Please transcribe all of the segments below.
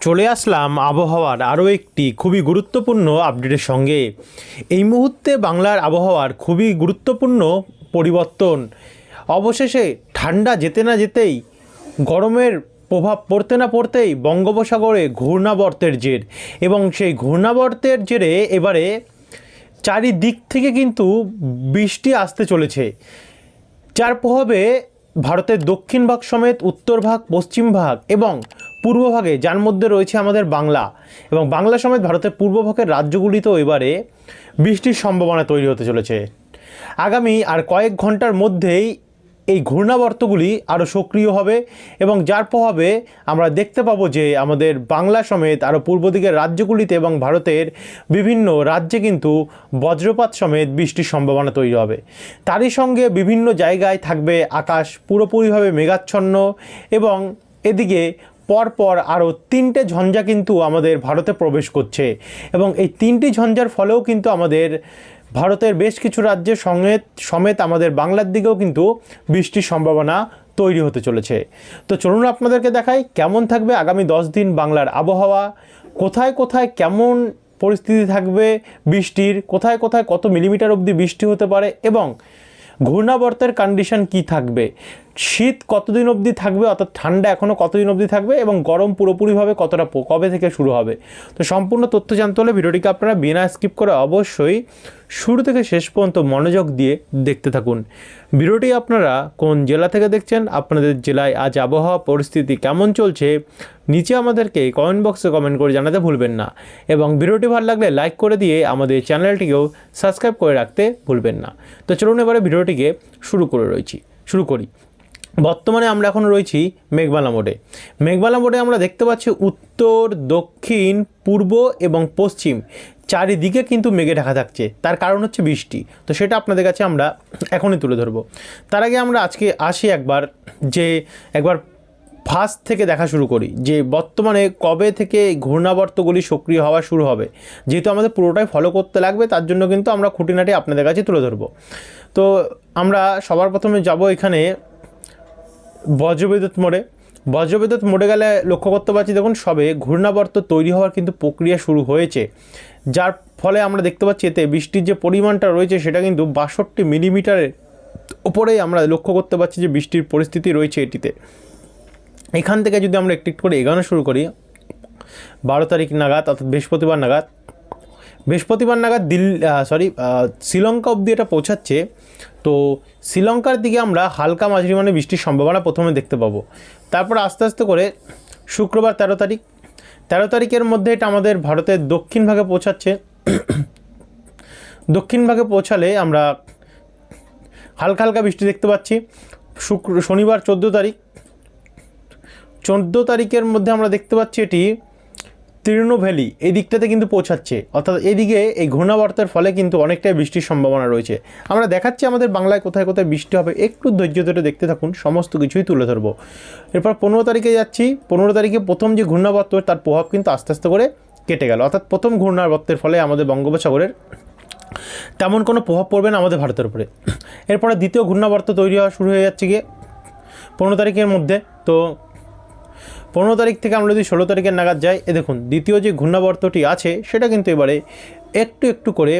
চলে আসলাম আবহাওয়ার আরও একটি খুবই গুরুত্বপূর্ণ আপডেটের সঙ্গে। এই মুহূর্তে বাংলার আবহাওয়ার খুবই গুরুত্বপূর্ণ পরিবর্তন। অবশেষে ঠান্ডা যেতে না যেতেই, গরমের প্রভাব পড়তে না পড়তেই বঙ্গোপসাগরে ঘূর্ণাবর্তের জের। এবং সেই ঘূর্ণাবর্তের জেরে এবারে চারিদিক থেকে কিন্তু বৃষ্টি আসতে চলেছে। যার প্রভাবে ভারতের দক্ষিণ ভাগ সমেত উত্তর ভাগ, পশ্চিম ভাগ এবং পূর্ব ভাগে যার মধ্যে রয়েছে আমাদের বাংলা এবং বাংলা সমেত ভারতের পূর্বভাগের রাজ্যগুলিতেও এবারে বৃষ্টির সম্ভাবনা তৈরি হতে চলেছে। আগামী আর কয়েক ঘণ্টার মধ্যেই এই ঘূর্ণাবর্তগুলি আরও সক্রিয় হবে এবং যার প্রভাবে আমরা দেখতে পাবো যে আমাদের বাংলা সমেত আরও পূর্ব দিকের রাজ্যগুলিতে এবং ভারতের বিভিন্ন রাজ্যে কিন্তু বজ্রপাত সমেত বৃষ্টির সম্ভাবনা তৈরি হবে। তারই সঙ্গে বিভিন্ন জায়গায় থাকবে আকাশ পুরোপুরিভাবে মেঘাচ্ছন্ন এবং এদিকে পরপর আরও তিনটে ঝঞ্ঝা কিন্তু আমাদের ভারতে প্রবেশ করছে এবং এই তিনটি ঝঞ্ঝার ফলেও কিন্তু আমাদের ভারতের বেশ কিছু রাজ্যের সঙ্গে সমেত আমাদের বাংলার দিকেও কিন্তু বৃষ্টির সম্ভাবনা তৈরি হতে চলেছে। তো চলুন আপনাদেরকে দেখাই কেমন থাকবে আগামী দশ দিন বাংলার আবহাওয়া, কোথায় কোথায় কেমন পরিস্থিতি থাকবে বৃষ্টির, কোথায় কোথায় কত মিলিমিটার অবধি বৃষ্টি হতে পারে এবং ঘূর্ণাবর্তের কন্ডিশন কি থাকবে? শীত কতদিন অবধি থাকবে, অর্থাৎ ঠান্ডা এখনও কতদিন অবধি থাকবে এবং গরম পুরোপুরিভাবে কতটা কবে থেকে শুরু হবে? তো সম্পূর্ণ তথ্য জানতে হলে ভিডিওটিকে আপনারা বিনা স্কিপ করে অবশ্যই শুরু থেকে শেষ পর্যন্ত মনোযোগ দিয়ে দেখতে থাকুন। ভিডিওটি আপনারা কোন জেলা থেকে দেখছেন, আপনাদের জেলায় আজ আবহাওয়া পরিস্থিতি কেমন চলছে, নিচে আমাদেরকে কমেন্ট বক্সে কমেন্ট করে জানাতে ভুলবেন না এবং ভিডিওটি ভালো লাগলে লাইক করে দিয়ে আমাদের চ্যানেলটিকেও সাবস্ক্রাইব করে রাখতে ভুলবেন না। তো চলুন এবারে ভিডিওটিকে শুরু করে রয়েছি, শুরু করি। বর্তমানে আমরা এখন রয়েছি মেঘবালা মোড়ে। মেঘবালা মোড়ে আমরা দেখতে পাচ্ছি উত্তর, দক্ষিণ, পূর্ব এবং পশ্চিম। চারিদিকে কিন্তু মেঘে ঢাকা থাকছে। তার কারণ হচ্ছে বৃষ্টি। তো সেটা আপনাদের কাছে আমরা এখনই তুলে ধরবো। তার আগে আমরা আজকে আসি একবার যে একবার ফার্স্ট থেকে দেখা শুরু করি, যে বর্তমানে কবে থেকে ঘূর্ণাবর্তগুলি সক্রিয় হওয়া শুরু হবে। যেহেতু আমাদের পুরোটাই ফলো করতে লাগবে, তার জন্য কিন্তু আমরা খুঁটিনাটি আপনাদের কাছে তুলে ধরবো। তো আমরা সবার প্রথমে যাব এখানে বজ্রবিদ্যুৎ মোড়ে। বজ্রবিদ্যুৎ মোড়ে গেলে লক্ষ্য করতে পারছি, দেখুন, সবে ঘূর্ণাবর্ত তৈরি হওয়ার কিন্তু প্রক্রিয়া শুরু হয়েছে। যার ফলে আমরা দেখতে পাচ্ছি এতে বৃষ্টির যে পরিমাণটা রয়েছে, সেটা কিন্তু বাষট্টি মিলিমিটারের উপরেই আমরা লক্ষ্য করতে পারছি যে বৃষ্টির পরিস্থিতি রয়েছে এটিতে। এখান থেকে যদি আমরা একটু একটু করে এগানো শুরু করি, বারো তারিখ নাগাদ, অর্থাৎ বৃহস্পতিবার নাগাদ বৃহস্পতিবার নাগাদ দিল্লি সরি শ্রীলঙ্কা অবধি এটা পৌঁছাচ্ছে। তো শ্রীলঙ্কার দিকে আমরা হালকা মাঝারি মানে বৃষ্টির সম্ভাবনা প্রথমে দেখতে পাবো। তারপর আস্তে আস্তে করে শুক্রবার তেরো তারিখ। তেরো তারিখের মধ্যে এটা আমাদের ভারতের দক্ষিণ ভাগে পৌঁছাচ্ছে। দক্ষিণ ভাগে পৌঁছালে আমরা হালকা হালকা বৃষ্টি দেখতে পাচ্ছি। শুক্র, শনিবার চোদ্দ তারিখ। চোদ্দ তারিখের মধ্যে আমরা দেখতে পাচ্ছি এটি তৃণভ্যালি এই দিকটাতে কিন্তু পৌঁছাচ্ছে। অর্থাৎ এদিকে এই ঘূর্ণাবর্তের ফলে কিন্তু অনেকটাই বৃষ্টির সম্ভাবনা রয়েছে। আমরা দেখাচ্ছি আমাদের বাংলায় কোথায় কোথায় বৃষ্টি হবে। একটু ধৈর্য ধরে দেখতে থাকুন, সমস্ত কিছুই তুলে ধরবো। এরপর পনেরো তারিখে যাচ্ছি। পনেরো তারিখে প্রথম যে ঘূর্ণাবর্ত, তার প্রভাব কিন্তু আস্তে আস্তে করে কেটে গেল। অর্থাৎ প্রথম ঘূর্ণাবর্তের ফলে আমাদের বঙ্গোপসাগরের তেমন কোনো প্রভাব পড়বে না আমাদের ভারতের উপরে। এরপরে দ্বিতীয় ঘূর্ণাবর্ত তৈরি হওয়া শুরু হয়ে যাচ্ছে গিয়ে পনেরো তারিখের মধ্যে। তো পনেরো তারিখ থেকে আমরা যদি ষোলো তারিখের নাগাদ যাই, এ দেখুন, দ্বিতীয় যে ঘূর্ণাবর্তটি আছে সেটা কিন্তু এবারে একটু একটু করে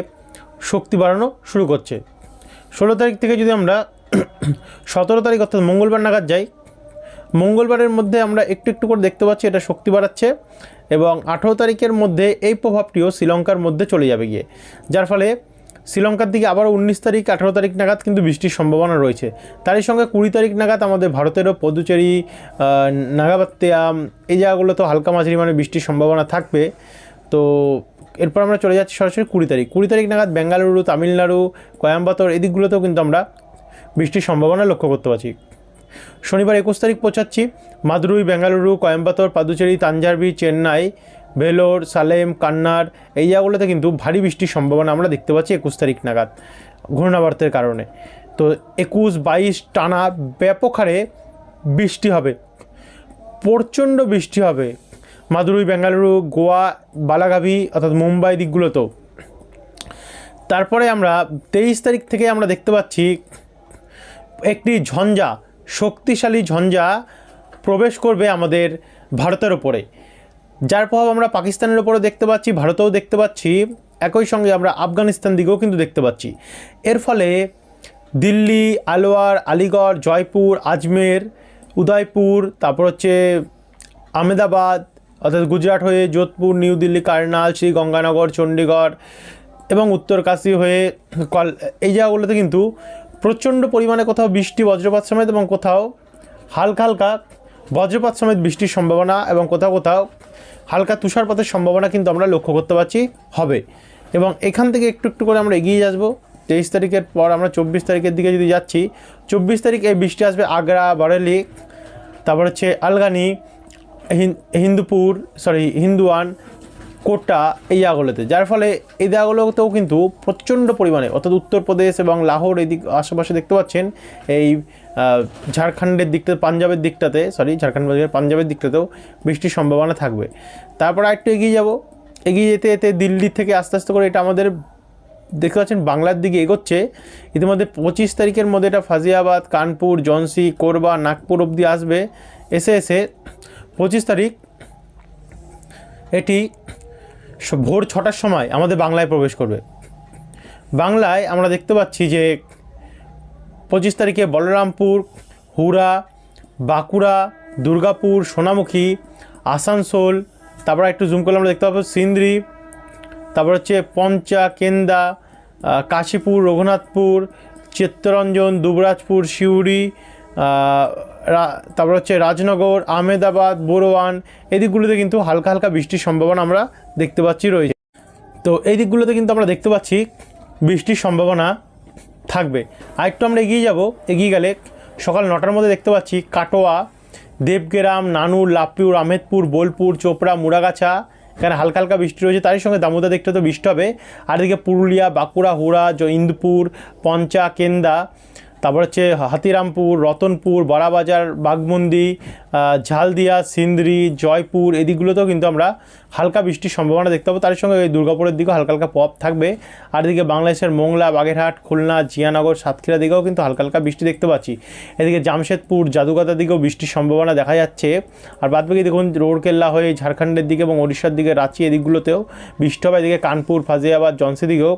শক্তি বাড়ানো শুরু করছে। ষোলো তারিখ থেকে যদি আমরা সতেরো তারিখ অর্থাৎ মঙ্গলবার নাগাদ যাই, মঙ্গলবারের মধ্যে আমরা একটু একটু করে দেখতে পাচ্ছি এটা শক্তি বাড়াচ্ছে এবং আঠেরো তারিখের মধ্যে এই প্রভাবটিও শ্রীলঙ্কার মধ্যে চলে যাবে গিয়ে। যার ফলে শ্রীলঙ্কার দিকে আবার উনিশ তারিখ, আঠেরো তারিখ নাগাদ কিন্তু বৃষ্টির সম্ভাবনা রয়েছে। তারই সঙ্গে কুড়ি তারিখ নাগাদ আমাদের ভারতেরও পদুচেরি নাগাবাত্তিয়াম এই জায়গাগুলোতেও হালকা মাঝারি মানে বৃষ্টির সম্ভাবনা থাকবে। তো এরপর আমরা চলে যাচ্ছি সরাসরি কুড়ি তারিখ। কুড়ি তারিখ নাগাদ বেঙ্গালুরু, তামিলনাড়ু কোয়াম্বাতোর এদিকগুলোতেও কিন্তু আমরা বৃষ্টির সম্ভাবনা লক্ষ্য করতে পারছি। শনিবার একুশ তারিখ পৌঁছাচ্ছি। মাদুরুই, বেঙ্গালুরু কোয়েম্বাতোর পাদুচেরি তাঞ্জারবি চেন্নাই ভেলোর সালেম, কান্নার, এই জায়গাগুলোতে কিন্তু ভারী বৃষ্টির সম্ভাবনা আমরা দেখতে পাচ্ছি একুশ তারিখ নাগাদ ঘূর্ণাবর্তের কারণে। তো একুশ, বাইশ টানা ব্যাপক হারে বৃষ্টি হবে, প্রচণ্ড বৃষ্টি হবে মাদুরুই, বেঙ্গালুরু, গোয়া বালাগাভি অর্থাৎ মুম্বাই দিকগুলোতেও। তারপরে আমরা তেইশ তারিখ থেকে আমরা দেখতে পাচ্ছি একটি ঝঞ্ঝা, শক্তিশালী ঝঞ্ঝা প্রবেশ করবে আমাদের ভারতের ওপরে। যার প্রভাব আমরা পাকিস্তানের ওপরও দেখতে পাচ্ছি, ভারতেও দেখতে পাচ্ছি। একই সঙ্গে আমরা আফগানিস্তান দিকেও কিন্তু দেখতে পাচ্ছি। এর ফলে দিল্লি, আলোয়ার, আলিগড়, জয়পুর, আজমের, উদয়পুর, তারপর হচ্ছে আহমেদাবাদ, অর্থাৎ গুজরাট হয়ে যোধপুর, নিউ দিল্লি, কার্নাল শ্রী গঙ্গানগর চণ্ডীগড় এবং উত্তরকাশী হয়ে কল, এই জায়গাগুলোতে কিন্তু প্রচণ্ড পরিমাণে কোথাও বৃষ্টি, বজ্রপাত সমেত এবং কোথাও হালকা হালকা বজ্রপাত সমেত বৃষ্টির সম্ভাবনা এবং কোথাও কোথাও হালকা তুষারপাতের সম্ভাবনা কিন্তু আমরা লক্ষ্য করতে পারছি, হবে। এবং এখান থেকে একটু একটু করে আমরা এগিয়ে আসব তেইশ তারিখের পর আমরা চব্বিশ তারিখের দিকে যদি যাচ্ছি, চব্বিশ তারিখ এই বৃষ্টি আসবে আগ্রা, বারেলি, তারপর হচ্ছে আলগানি, হিন- হিন্দুপুর সরি হিন্দুয়ান, কোটা, এই জায়গাগুলোতে। যার ফলে এই জায়গাগুলোতেও কিন্তু প্রচণ্ড পরিমাণে, অর্থাৎ উত্তরপ্রদেশ এবং লাহোর এদিক আশেপাশে দেখতে পাচ্ছেন, এই ঝাড়খণ্ডের দিকটাতে পাঞ্জাবের দিকটাতে সরি ঝাড়খণ্ড পাঞ্জাবের দিকটাতেও বৃষ্টির সম্ভাবনা থাকবে। তারপর আরেকটু এগিয়ে যাব। এগিয়ে যেতে যেতে দিল্লি থেকে আস্তে আস্তে করে এটা আমাদের দেখতে পাচ্ছেন, বাংলার দিকে এগোচ্ছে। ইতিমধ্যে পঁচিশ তারিখের মধ্যে এটা ফাজিয়াবাদ, কানপুর জনসি কোরবা, নাগপুর অবধি আসবে। এসে এসে পঁচিশ তারিখ এটি ভোর ছটার সময় আমাদের বাংলায় প্রবেশ করবে। বাংলায় আমরা দেখতে পাচ্ছি যে পঁচিশ তারিখে বলরামপুর হুরা বাঁকুড়া, দুর্গাপুর, সোনামুখী, আসানসোল, তারপর একটু জুম করলে আমরা দেখতে পাবো সিন্দ্রি, তারপর হচ্ছে পঞ্চা, কেন্দা কাশীপুর, রঘুনাথপুর, চিত্তরঞ্জন, দুবরাজপুর, সিউড়ি তারপর হচ্ছে রাজনগর, আহমেদাবাদ বোরোয়ান এই দিকগুলোতে কিন্তু হালকা হালকা বৃষ্টির সম্ভাবনা আমরা দেখতে পাচ্ছি রয়েছে। তো এই দিকগুলোতে কিন্তু আমরা দেখতে পাচ্ছি বৃষ্টির সম্ভাবনা। থাকবে। আর একটু আমরা এগিয়ে যাব। এগিয়ে গেলে সকাল নটার মধ্যে দেখতে পাচ্ছি কাটোয়া, দেবগ্রাম, নানুর লাভপুর আমেদপুর, বোলপুর, চোপড়া, মুড়াগাছা, এখানে হালকা হালকা বৃষ্টি রয়েছে। তারই সঙ্গে দামোদা দেখতে তো বৃষ্টি হবে। আর এদিকে পুরুলিয়া, বাঁকুড়া, হুড়া ইন্দুপুর, পঞ্চা, কেন্দা তারপর হচ্ছে হাতিরামপুর, রতনপুর, বড়াবাজার বাগমন্দি ঝালদিয়া, সিন্দ্রি, জয়পুর এদিকগুলোতেও কিন্তু আমরা হালকা বৃষ্টির সম্ভাবনা দেখতে পাবো। তার সঙ্গে দুর্গাপুরের দিকেও হালকা হালকা পপ থাকবে। আর এদিকে বাংলাদেশের মোংলা, বাগেরহাট, খুলনা, জিয়ানগর, সাতক্ষীরা দিকেও কিন্তু হালকা হালকা বৃষ্টি দেখতে পাচ্ছি। এদিকে জামশেদপুর জাদুগাতার দিকেও বৃষ্টির সম্ভাবনা দেখা যাচ্ছে। আর বাদবাকি দেখুন রোডকেল্লা হয়ে ঝাড়খণ্ডের দিকে এবং ওড়িশার দিকে রাঁচি এদিকগুলোতেও বৃষ্টি হবে। এদিকে কানপুর, ফাজিয়াবাদ জনসি দিকেও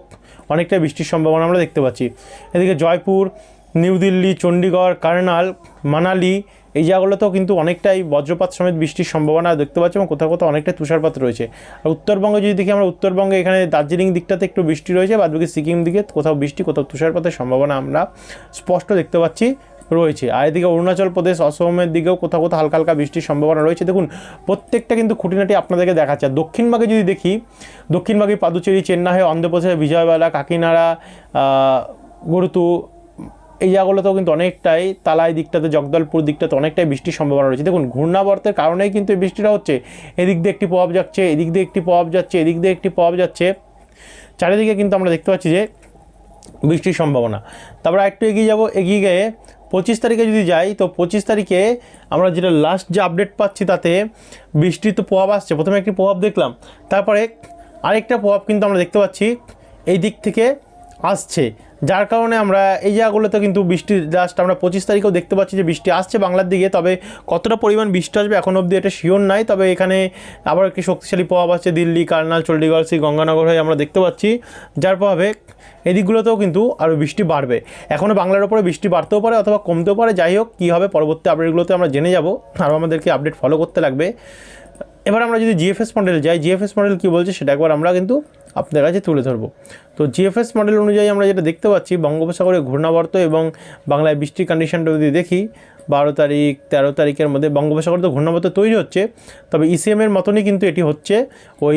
অনেকটা বৃষ্টির সম্ভাবনা আমরা দেখতে পাচ্ছি। এদিকে জয়পুর নিউ দিল্লি চণ্ডীগড় কার্নাল, মানালি, এই জায়গাগুলোতেও কিন্তু অনেকটাই বজ্রপাত সমেত বৃষ্টির সম্ভাবনা দেখতে পাচ্ছি এবং কোথাও কোথাও অনেকটাই তুষারপাত রয়েছে। আর উত্তরবঙ্গে যদি দেখি আমরা, উত্তরবঙ্গে এখানে দার্জিলিং দিকটাতে একটু বৃষ্টি রয়েছে, বাদবাকি সিকিম দিকে কোথাও বৃষ্টি, কোথাও তুষারপাতের সম্ভাবনা আমরা স্পষ্ট দেখতে পাচ্ছি, রয়েছে। আর এদিকে অরুণাচল প্রদেশ, অসমের দিকেও কোথাও কোথাও হালকা হালকা বৃষ্টির সম্ভাবনা রয়েছে। দেখুন, প্রত্যেকটা কিন্তু খুঁটিনাটি আপনাদেরকে দেখাচ্ছে। আর দক্ষিণভাগে যদি দেখি দক্ষিণভাগে পাদুচেরি, চেন্নাই অন্ধ্রপ্রদেশের বিজয়বাড়া কাকিনাড়া গুরুতু এই জায়গাগুলোতেও কিন্তু অনেকটাই তালাই দিকটাতে, জগদলপুর দিকটাতে অনেকটাই বৃষ্টির সম্ভাবনা রয়েছে। দেখুন, ঘূর্ণাবর্তের কারণেই কিন্তু এই বৃষ্টিটা হচ্ছে। এদিক দিয়ে একটি প্রভাব যাচ্ছে, এদিক দিয়ে একটি প্রভাব যাচ্ছে, এদিক দিয়ে একটি প্রভাব যাচ্ছে। চারিদিকে কিন্তু আমরা দেখতে পাচ্ছি যে বৃষ্টির সম্ভাবনা। তারপর একটু এগিয়ে যাব, এগিয়ে গিয়ে পঁচিশ তারিখে যদি যাই, তো পঁচিশ তারিখে আমরা যেটা লাস্ট যে আপডেট পাচ্ছি তাতে বৃষ্টির তো প্রভাব আসছে। প্রথমে একটি প্রভাব দেখলাম, তারপরে আরেকটা প্রভাব কিন্তু আমরা দেখতে পাচ্ছি, এই দিক থেকে আসছে। যার কারণে আমরা এই জায়গাগুলোতে কিন্তু বৃষ্টি জাস্ট আমরা পঁচিশ তারিখেও দেখতে পাচ্ছি যে বৃষ্টি আসছে বাংলার দিকে, তবে কতটা পরিমাণ বৃষ্টি আসবে এখন অবধি এটা শিওর নাই। তবে এখানে আবার একটি শক্তিশালী প্রভাব আছে দিল্লি, কার্নাল, চণ্ডীগড় সেই গঙ্গানগর হয়ে আমরা দেখতে পাচ্ছি। যার প্রভাবে এদিকগুলোতেও কিন্তু আরও বৃষ্টি বাড়বে। এখনও বাংলার ওপরে বৃষ্টি বাড়তেও পারে অথবা কমতেও পারে। যাই হোক, কী হবে পরবর্তী আপডেটগুলোতে আমরা জেনে যাব। আরও আমাদেরকে আপডেট ফলো করতে লাগবে। এবার আমরা যদি জিএফএস মডেল যাই জিএফএস মডেল কী বলছে সেটা একবার আমরা কিন্তু আপনাদের কাছে তুলে ধরবো। তো জিএফএস মডেল অনুযায়ী আমরা যেটা দেখতে পাচ্ছি বঙ্গোপসাগরে ঘূর্ণাবর্ত এবং বাংলায় বৃষ্টির কন্ডিশনটা যদি দেখি, বারো তারিখ, তেরো তারিখের মধ্যে বঙ্গোপসাগরে তো ঘূর্ণাবর্ত তৈরি হচ্ছে, তবে ইসিএমের মতনই কিন্তু এটি হচ্ছে। ওই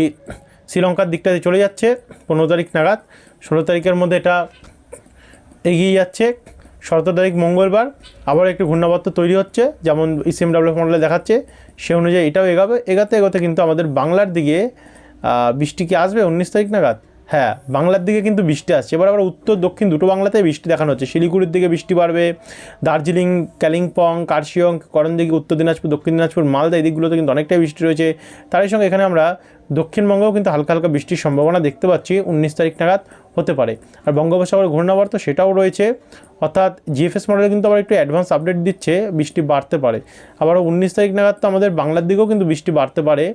শ্রীলঙ্কার দিকটাতে চলে যাচ্ছে, পনেরো তারিখ নাগাদ, ষোলো তারিখের মধ্যে এটা এগিয়ে যাচ্ছে। সতেরো তারিখ মঙ্গলবার, আবার একটি ঘূর্ণাবর্ত তৈরি হচ্ছে, যেমন ইসিএম ডাব্লিউ মডেলে দেখাচ্ছে, সে অনুযায়ী এটাও এগাবে, এগাতে এগোতে কিন্তু আমাদের বাংলার দিকে বৃষ্টি কি আসবে? উনিশ তারিখ নাগাদ? হ্যাঁ বাংলার দিকে কিন্তু বৃষ্টি আসছে। এবার আবার উত্তর, দক্ষিণ দুটো বাংলাতে বৃষ্টি দেখানো হচ্ছে। শিলিগুড়ির দিকে বৃষ্টি বাড়বে, দার্জিলিং, কালিম্পং, কার্শিয়ং, করণদিঘি, উত্তর দিনাজপুর, দক্ষিণ দিনাজপুর, মালদা, এই দিকগুলোতে কিন্তু অনেকটাই বৃষ্টি রয়েছে। তারই সঙ্গে এখানে আমরা দক্ষিণবঙ্গেও কিন্তু হালকা হালকা বৃষ্টির সম্ভাবনা দেখতে পাচ্ছি, উনিশ তারিখ নাগাদ হতে পারে। আর বঙ্গোপসাগরে ঘূর্ণাবর্ত সেটাও রয়েছে, অর্থাৎ জিএফএস মডেলে কিন্তু আবার একটু অ্যাডভান্স আপডেট দিচ্ছে, বৃষ্টি বাড়তে পারে। আবারও উনিশ তারিখ নাগাদ তো আমাদের বাংলার দিকেও কিন্তু বৃষ্টি বাড়তে পারে,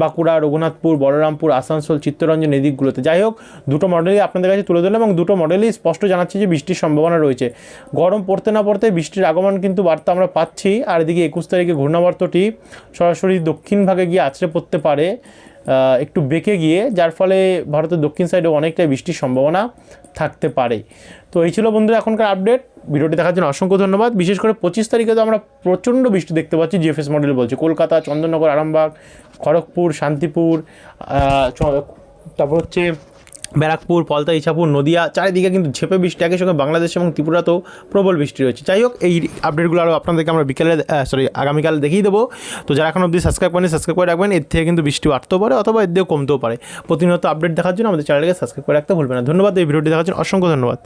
বাঁকুড়া, রঘুনাথপুর, বলরামপুর, আসানসোল, চিত্তরঞ্জন এই দিকগুলোতে। যাই হোক, দুটো মডেলই আপনাদের কাছে তুলে ধরলাম এবং দুটো মডেলই স্পষ্ট জানাচ্ছে যে বৃষ্টির সম্ভাবনা রয়েছে। গরম পড়তে না পড়তে বৃষ্টির আগমন কিন্তু বার্তা আমরা পাচ্ছি। আর এদিকে একুশ তারিখে ঘূর্ণাবর্তটি সরাসরি দক্ষিণ ভাগে গিয়ে আছড়ে পড়তে পারে। একটু বেঁকে গিয়ে, যার ফলে ভারতের দক্ষিণ সাইডে অনেকটাই বৃষ্টির সম্ভাবনা থাকতে পারে। তো এই ছিল বন্ধুরা এখনকার আপডেট ভিডিওটি দেখার জন্য অসংখ্য ধন্যবাদ। বিশেষ করে পঁচিশ তারিখে তো আমরা প্রচণ্ড বৃষ্টি দেখতে পাচ্ছি জিএফএস মডেল বলছে। কলকাতা, চন্দননগর, আরামবাগ, খড়গপুর, শান্তিপুর তারপর হচ্ছে ব্যারাকপুর, পলতা, ইছাপুর, নদিয়া, চারিদিকে কিন্তু ঝেপে বৃষ্টি, একই সঙ্গে বাংলাদেশ এবং ত্রিপুরাতেও প্রবল বৃষ্টি রয়েছে। যাই হোক, এই আপডেটগুলো আরও আপনাদেরকে আমরা বিকেলে সরি আগামীকাল দেখিয়ে দেবো। তো যারা এখন অবধি সাবস্ক্রাইব করেন সাবস্ক্রাইব করে রাখবেন। এর থেকে কিন্তু বৃষ্টি বাড়তেও পারে অথবা এর কমতেও পারে। প্রতিনিয়ত আপডেট দেখার জন্য আমাদের চ্যানেলকে সাবস্ক্রাইব করে রাখতে ভুলবেন না। ধন্যবাদ, এই ভিডিওটি দেখার জন্য অসংখ্য ধন্যবাদ।